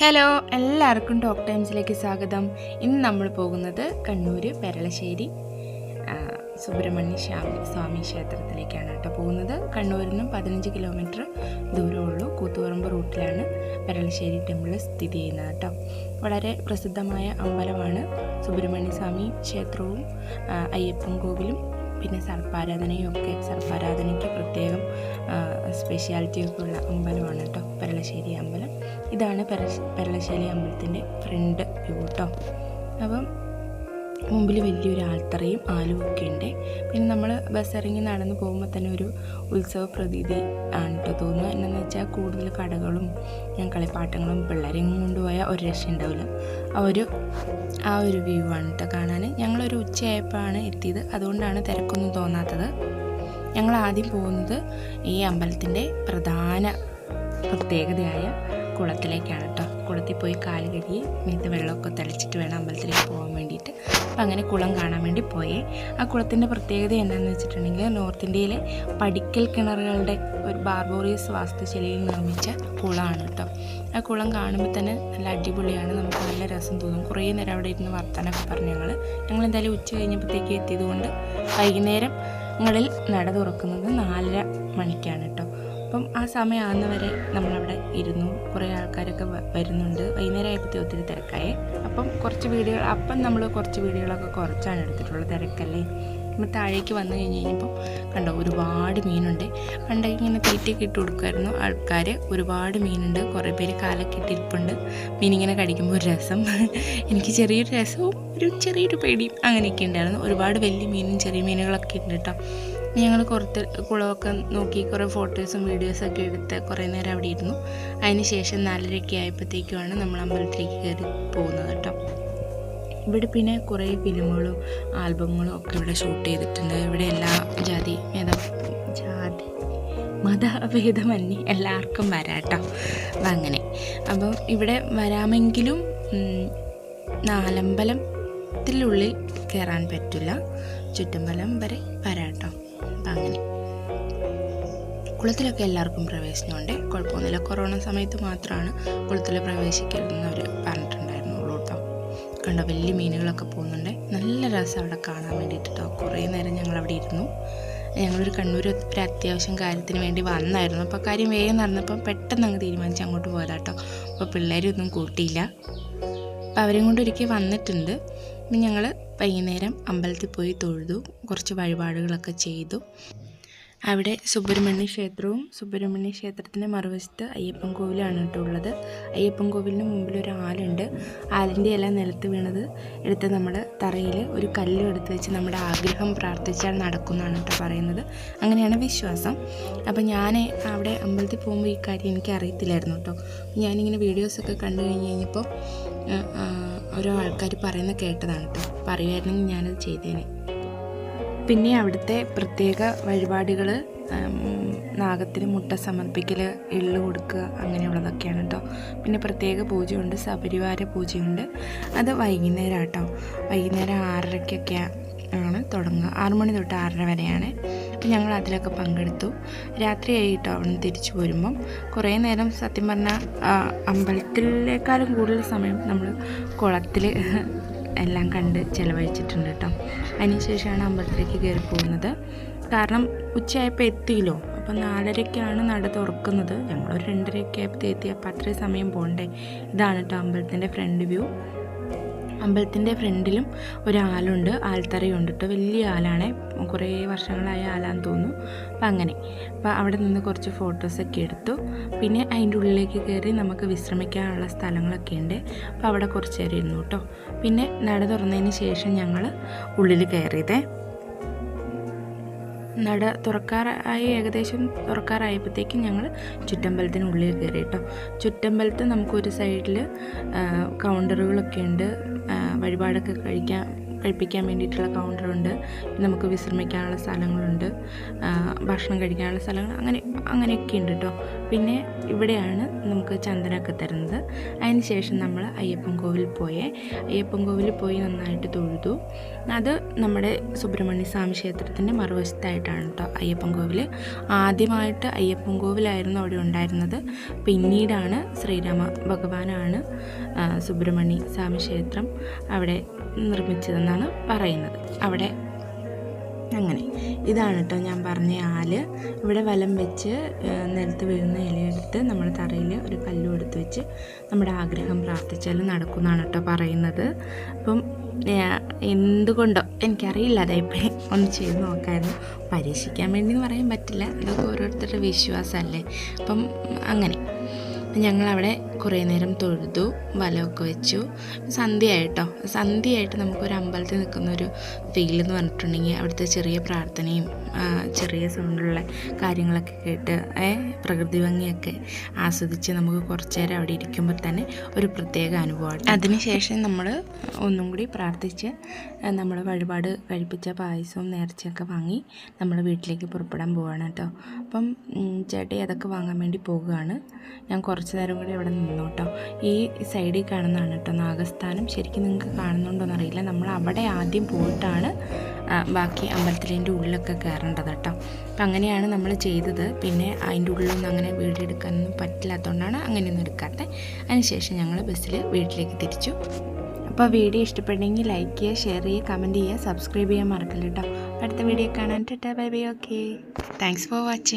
Hello എല്ലാവർക്കും talk ടൈംസിലേക്ക് സ്വാഗതം. ഇന്ന് നമ്മൾ പോകുന്നത് കണ്ണൂർ പെരളശ്ശേരി സുബ്രഹ്മണ്യ സ്വാമി സ്വാമി ക്ഷേത്രത്തിലേക്കാണ് കേട്ടോ പോകുന്നത്. കണ്ണൂരിൽ നിന്നും പതിനഞ്ച് കിലോമീറ്റർ ദൂരമുള്ളൂ. കൂത്തുപറമ്പ് റൂട്ടിലാണ് പെരളശ്ശേരി ടെമ്പിൾ സ്ഥിതി ചെയ്യുന്നത് കേട്ടോ. വളരെ പ്രസിദ്ധമായ അമ്പലമാണ് സുബ്രഹ്മണ്യ സ്വാമി ക്ഷേത്രവും അയ്യപ്പൻ കോവിലും പിന്നെ സർപ്പാരാധനയും ഒക്കെ സർപ്പാരാധനയ്ക്ക് പ്രത്യേകം സ്പെഷ്യാലിറ്റി ഒക്കെ ഉള്ള അമ്പലമാണ് കേട്ടോ പെരളശ്ശേരി അമ്പലം. ഇതാണ് പെരളശ്ശേരി അമ്പലത്തിന്റെ ഫ്രണ്ട് വ്യൂ കേട്ടോ അപ്പം മുമ്പിൽ വലിയൊരു ആൽത്തറയും ഒക്കെ ഉണ്ട്. പിന്നെ നമ്മൾ ബസ് ഇറങ്ങി നടന്ന് പോകുമ്പോൾ തന്നെ ഒരു ഉത്സവ പ്രതീതി ആണ് കേട്ടോ തോന്നുന്നത്. എന്നു വെച്ചാൽ കൂടുതൽ കടകളും ഞാൻ കളിപ്പാട്ടങ്ങളും പിള്ളേരെയും കൊണ്ടുപോയാൽ ഒരു രക്ഷ ഉണ്ടാവില്ല ആ ഒരു ആ ഒരു വ്യൂ ആണ് കേട്ടോ കാണാൻ ഞങ്ങളൊരു ഉച്ചയായപ്പോഴാണ് എത്തിയത്. അതുകൊണ്ടാണ് തിരക്കൊന്നും തോന്നാത്തത്. ഞങ്ങൾ ആദ്യം പോകുന്നത് ഈ അമ്പലത്തിന്റെ പ്രധാന പ്രത്യേകതയായ കുളത്തിലേക്കാണ് കേട്ടോ കുളത്തിൽ പോയി കാൽ കഴുകി മേത്ത് വെള്ളമൊക്കെ തെളിച്ചിട്ട് വേണം അമ്പലത്തിലേക്ക് പോകാൻ വേണ്ടിയിട്ട്. അപ്പം അങ്ങനെ കുളം കാണാൻ വേണ്ടി പോയേ. ആ കുളത്തിന്റെ പ്രത്യേകത എന്താണെന്ന് വെച്ചിട്ടുണ്ടെങ്കിൽ നോർത്ത് ഇന്ത്യയിലെ പടിക്കൽ കിണറുകളുടെ ഒരു ബാർബോറിയസ് വാസ്തുശൈലിയിൽ നിർമ്മിച്ച കുളമാണ് കേട്ടോ ആ കുളം കാണുമ്പോൾ തന്നെ നല്ല അടിപൊളിയാണ്. നമുക്ക് നല്ല രസം തോന്നും. കുറേ നേരം അവിടെ ഇരുന്ന് വർത്താനൊക്കെ പറഞ്ഞു ഞങ്ങൾ ഞങ്ങൾ എന്തായാലും ഉച്ച കഴിഞ്ഞപ്പോഴത്തേക്ക് എത്തിയത് കൊണ്ട് വൈകുന്നേരം ങ്ങളിൽ നട തുറക്കുന്നത് നാലര മണിക്കാണ് കേട്ടോ അപ്പം ആ സമയമാകുന്ന വരെ നമ്മളവിടെ ഇരുന്നു. കുറേ ആൾക്കാരൊക്കെ വരുന്നുണ്ട്. വൈകുന്നേരം ആയപ്പോഴത്തെ ഒത്തിരി തിരക്കായേ. അപ്പം കുറച്ച് വീഡിയോ അപ്പം നമ്മൾ കുറച്ച് വീഡിയോകളൊക്കെ കുറച്ചാണ് എടുത്തിട്ടുള്ളത്. തിരക്കല്ലേ? നമ്മൾ താഴേക്ക് വന്നു കഴിഞ്ഞ് കഴിഞ്ഞപ്പം കണ്ടോ ഒരുപാട് മീനുണ്ട്. പണ്ടൊക്കെ ഇങ്ങനെ തീറ്റയൊക്കെ ഇട്ട് കൊടുക്കുമായിരുന്നു ആൾക്കാർ ഒരുപാട് മീനുണ്ട്. കുറേ പേര് കാലൊക്കെ ഇട്ടിരിപ്പുണ്ട് മീനിങ്ങനെ കടിക്കുമ്പോൾ ഒരു രസം. എനിക്ക് ചെറിയൊരു രസവും ഒരു ചെറിയൊരു പേടിയും അങ്ങനെയൊക്കെ ഉണ്ടായിരുന്നു. ഒരുപാട് വലിയ മീനും ചെറിയ മീനുകളൊക്കെ ഉണ്ട് കേട്ടോ. ഞങ്ങൾ കുറച്ച് കുളമൊക്കെ നോക്കി കുറേ ഫോട്ടോസും വീഡിയോസും ഒക്കെ എടുത്ത് കുറേ നേരം അവിടെ ഇരുന്നു. അതിന് ശേഷം നാലരയൊക്കെ ആയപ്പോഴത്തേക്കുമാണ് നമ്മൾ അമ്പലത്തിലേക്ക് കയറി പോകുന്നത് കേട്ടോ. ഇവിടെ പിന്നെ കുറേ ഫിലിമുകളും ആൽബങ്ങളും ഒക്കെ ഇവിടെ ഷൂട്ട് ചെയ്തിട്ടുണ്ട്. ഇവിടെ എല്ലാ ജാതി മത ജാതി മതഭേദമന്യേ എല്ലാവർക്കും വരാം കേട്ടോ. അപ്പം അങ്ങനെ. അപ്പം ഇവിടെ വരാമെങ്കിലും നാലമ്പലത്തിലുള്ളിൽ കയറാൻ പറ്റില്ല. ചുറ്റമ്പലം വരെ വരാം കേട്ടോ. അങ്ങനെ. കുളത്തിലൊക്കെ എല്ലാവർക്കും പ്രവേശനമുണ്ട്. കുഴപ്പമൊന്നുമില്ല. കൊറോണ സമയത്ത് മാത്രമാണ് കുളത്തിൽ പ്രവേശിക്കരുതെന്ന് അവർ പറഞ്ഞിട്ടുണ്ടായിരുന്നു കേട്ടോ. കണ്ട വലിയ മീനുകളൊക്കെ പോകുന്നുണ്ട്. നല്ല രസം അവിടെ കാണാൻ വേണ്ടിയിട്ട് കുറേ നേരം ഞങ്ങൾ അവിടെ ഇരുന്നു. ഞങ്ങളൊരു കണ്ണൂർ ഒരു അത്യാവശ്യം കാര്യത്തിന് വേണ്ടി വന്നായിരുന്നു. അപ്പോൾ കാര്യം വേഗം നടന്നപ്പോൾ പെട്ടെന്ന് അങ്ങ് തീരുമാനിച്ച് അങ്ങോട്ട് പോയതാട്ടോ. അപ്പോൾ പിള്ളേരൊന്നും കൂട്ടിയില്ല. അപ്പോൾ അവരെയും കൊണ്ട് ഒരിക്കൽ വന്നിട്ടുണ്ട്. ഞങ്ങൾ വൈകുന്നേരം അമ്പലത്തിൽ പോയി തൊഴുതു. കുറച്ച് വഴിപാടുകളൊക്കെ ചെയ്തു. അവിടെ സുബ്രഹ്മണ്യ ക്ഷേത്രവും സുബ്രഹ്മണ്യ ക്ഷേത്രത്തിന്റെ മറുവശത്ത് അയ്യപ്പൻ കോവിലാണ് കേട്ടോ ഉള്ളത്. അയ്യപ്പൻ കോവിലിന് മുമ്പിൽ ഒരു ആലുണ്ട്. ആലിന്റെ ഇല നിലത്ത് വീണത് എടുത്ത് നമ്മൾ തറയിൽ ഒരു കല്ല് എടുത്ത് വെച്ച് നമ്മുടെ ആഗ്രഹം പ്രാർത്ഥിച്ചാൽ നടക്കുന്നതാണ് കേട്ടോ പറയുന്നത്. അങ്ങനെയാണ് വിശ്വാസം. അപ്പം ഞാൻ അവിടെ അമ്പലത്തിൽ പോകുമ്പോൾ ഈ കാര്യം എനിക്ക് അറിയത്തില്ലായിരുന്നു കേട്ടോ. ഞാനിങ്ങനെ വീഡിയോസൊക്കെ കണ്ടു കഴിഞ്ഞ് കഴിഞ്ഞപ്പോൾ ഓരോ ആൾക്കാർ പറയുന്നത് കേട്ടതാണ് കേട്ടോ. പറയുമായിരുന്നെങ്കിൽ ഞാനത് ചെയ്തേനെ. പിന്നെ അവിടുത്തെ പ്രത്യേക വഴിപാടുകൾ നാഗത്തിന് മുട്ട സമർപ്പിക്കൽ എള്ള് കൊടുക്കുക അങ്ങനെയുള്ളതൊക്കെയാണ് കേട്ടോ പിന്നെ പ്രത്യേക പൂജയുണ്ട് സപരിവാര പൂജയുണ്ട്. അത് വൈകുന്നേരം കേട്ടോ വൈകുന്നേരം ആറരയ്ക്കൊക്കെ ആണ് തുടങ്ങുക. ആറ് മണി തൊട്ട് ആറര വരെയാണ്. അപ്പം ഞങ്ങൾ അതിലൊക്കെ പങ്കെടുത്തു. രാത്രിയായി കേട്ടോ അവിടെ നിന്ന് തിരിച്ചു പോരുമ്പം കുറേ നേരം സത്യം പറഞ്ഞാൽ അമ്പലത്തിലേക്കാളും കൂടുതൽ സമയം നമ്മൾ കുളത്തിൽ എല്ലാം കണ്ട് ചിലവഴിച്ചിട്ടുണ്ട് കേട്ടോ അതിനുശേഷമാണ് അമ്പലത്തിലേക്ക് കയറി പോകുന്നത്. കാരണം ഉച്ചയായപ്പോൾ എത്തിയില്ലോ. അപ്പം നാലരയ്ക്കാണ് നട തുറക്കുന്നത്. ഞങ്ങളൊരു രണ്ടരയൊക്കെ ആയപ്പോൾ എത്തി അപ്പോൾ അത്രയും സമയം പോകണ്ടേ ഇതാണ് കേട്ടോ അമ്പലത്തിന്റെ ഫ്രണ്ട് വ്യൂ. അമ്പലത്തിന്റെ ഫ്രണ്ടിലും ഒരു ആൽത്തറയുണ്ട് കേട്ടോ വലിയ ആലാണ് കുറേ വർഷങ്ങളായ ആലാന്ന് തോന്നുന്നു. അപ്പം അങ്ങനെ. അപ്പോൾ അവിടെ നിന്ന് കുറച്ച് ഫോട്ടോസൊക്കെ എടുത്തു. പിന്നെ അതിന്റെ ഉള്ളിലേക്ക് കയറി നമുക്ക് വിശ്രമിക്കാനുള്ള സ്ഥലങ്ങളൊക്കെ ഉണ്ട്. അപ്പോൾ അവിടെ കുറച്ച് നേരം ഇരുന്നു കേട്ടോ പിന്നെ നട തുറന്നതിന് ശേഷം ഞങ്ങൾ ഉള്ളിൽ കയറിയതേ. നട തുറക്കാറായി ഏകദേശം തുറക്കാറായപ്പോഴത്തേക്കും ഞങ്ങൾ ചുറ്റമ്പലത്തിനുള്ളിൽ കയറി കേട്ടോ. ചുറ്റമ്പലത്ത് നമുക്കൊരു സൈഡിൽ കൗണ്ടറുകളൊക്കെ ഉണ്ട്. വഴിപാടൊക്കെ കഴിക്കാൻ കഴിപ്പിക്കാൻ വേണ്ടിയിട്ടുള്ള കൗണ്ടറുണ്ട് നമുക്ക് വിശ്രമിക്കാനുള്ള സ്ഥലങ്ങളുണ്ട്. ഭക്ഷണം കഴിക്കാനുള്ള സ്ഥലങ്ങൾ അങ്ങനെ അങ്ങനെയൊക്കെ ഉണ്ട് കേട്ടോ പിന്നെ ഇവിടെയാണ് നമുക്ക് ചന്ദനമൊക്കെ തരുന്നത്. അതിന് ശേഷം നമ്മൾ അയ്യപ്പൻ കോവിലിൽ പോയേ. അയ്യപ്പൻ കോവിലിൽ പോയി നന്നായിട്ട് തൊഴുതു. അത് നമ്മുടെ സുബ്രഹ്മണ്യ സ്വാമി ക്ഷേത്രത്തിന്റെ മറുവശത്തായിട്ടാണ് കേട്ടോ അയ്യപ്പൻ കോവിൽ. ആദ്യമായിട്ട് അയ്യപ്പൻ കോവിലായിരുന്നു അവിടെ ഉണ്ടായിരുന്നത്. പിന്നീടാണ് ശ്രീരാമ ഭഗവാനാണ് സുബ്രഹ്മണ്യ സ്വാമി ക്ഷേത്രം അവിടെ നിർമ്മിച്ചതെന്നാണ് പറയുന്നത്. അവിടെ അങ്ങനെ. ഇതാണ് കേട്ടോ ഞാൻ പറഞ്ഞ ആൽ. ഇവിടെ വലം വെച്ച് നിലത്ത് വീഴുന്ന ഇലയെടുത്ത് നമ്മൾ തറയിൽ ഒരു കല്ലും എടുത്ത് വെച്ച് നമ്മുടെ ആഗ്രഹം പ്രാർത്ഥിച്ചാൽ നടക്കുമെന്നാണ് കേട്ടോ പറയുന്നത്. അപ്പം എന്തുകൊണ്ടോ എനിക്കറിയില്ല അതായപ്പോൾ ഒന്ന് ചെയ്ത് നോക്കായിരുന്നു. പരീക്ഷിക്കാൻ വേണ്ടി എന്ന് പറയാൻ പറ്റില്ല. ഇതൊക്കെ ഓരോരുത്തരുടെ വിശ്വാസമല്ലേ? അപ്പം അങ്ങനെ. ഞങ്ങളവിടെ കുറേ നേരം തൊഴുതു വലമൊക്കെ വെച്ചു. സന്ധ്യയായിട്ടോ. സന്ധ്യയായിട്ട് നമുക്കൊരു അമ്പലത്തിൽ നിൽക്കുന്ന ഒരു ഫീൽ എന്ന് പറഞ്ഞിട്ടുണ്ടെങ്കിൽ അവിടുത്തെ ചെറിയ പ്രാർത്ഥനയും ചെറിയ സൗണ്ടുള്ള കാര്യങ്ങളൊക്കെ കേട്ട് പ്രകൃതി ഭംഗിയൊക്കെ ആസ്വദിച്ച് നമുക്ക് കുറച്ച് നേരം അവിടെ ഇരിക്കുമ്പോൾ തന്നെ ഒരു പ്രത്യേക അനുഭവമാണ് അതിനുശേഷം നമ്മൾ ഒന്നും കൂടി പ്രാർത്ഥിച്ച് നമ്മൾ വഴിപാട് കഴിപ്പിച്ച പായസവും നേർച്ചയൊക്കെ വാങ്ങി നമ്മൾ വീട്ടിലേക്ക് പുറപ്പെടാൻ പോവുകയാണ് കേട്ടോ. അപ്പം ചേട്ടി അതൊക്കെ വാങ്ങാൻ വേണ്ടി പോവുകയാണ്. ഞാൻ കുറച്ച് നേരം കൂടി അവിടെ നിന്നു കേട്ടോ ഈ സൈഡിൽ കാണുന്നതാണ് കേട്ടോ നാഗസ്ഥാനം. ശരിക്കും നിങ്ങൾക്ക് കാണുന്നുണ്ടോയെന്ന് അറിയില്ല നമ്മൾ അവിടെ ആദ്യം പോയിട്ടാണ് ബാക്കി അമ്പലത്തിന്റെ ഉള്ളിലൊക്കെ കയറേണ്ടത് കേട്ടോ. അപ്പം അങ്ങനെയാണ് നമ്മൾ ചെയ്തത്. പിന്നെ അതിന്റെ ഉള്ളിലൊന്നും അങ്ങനെ വീടെടുക്കാനൊന്നും പറ്റില്ലാത്തതുകൊണ്ടാണ് അങ്ങനെയൊന്നും എടുക്കാത്തത് അതിനുശേഷം ഞങ്ങൾ ബസ്സിൽ വീട്ടിലേക്ക് തിരിച്ചു. അപ്പോൾ വീഡിയോ ഇഷ്ടപ്പെട്ടെങ്കിൽ ലൈക്ക് ചെയ്യുക ഷെയർ ചെയ്യുക കമന്റ് ചെയ്യുക സബ്സ്ക്രൈബ് ചെയ്യാൻ മറക്കല്ല കേട്ടോ. അടുത്ത വീഡിയോ കാണാൻ ടാ bye bye okay. Thanks for watching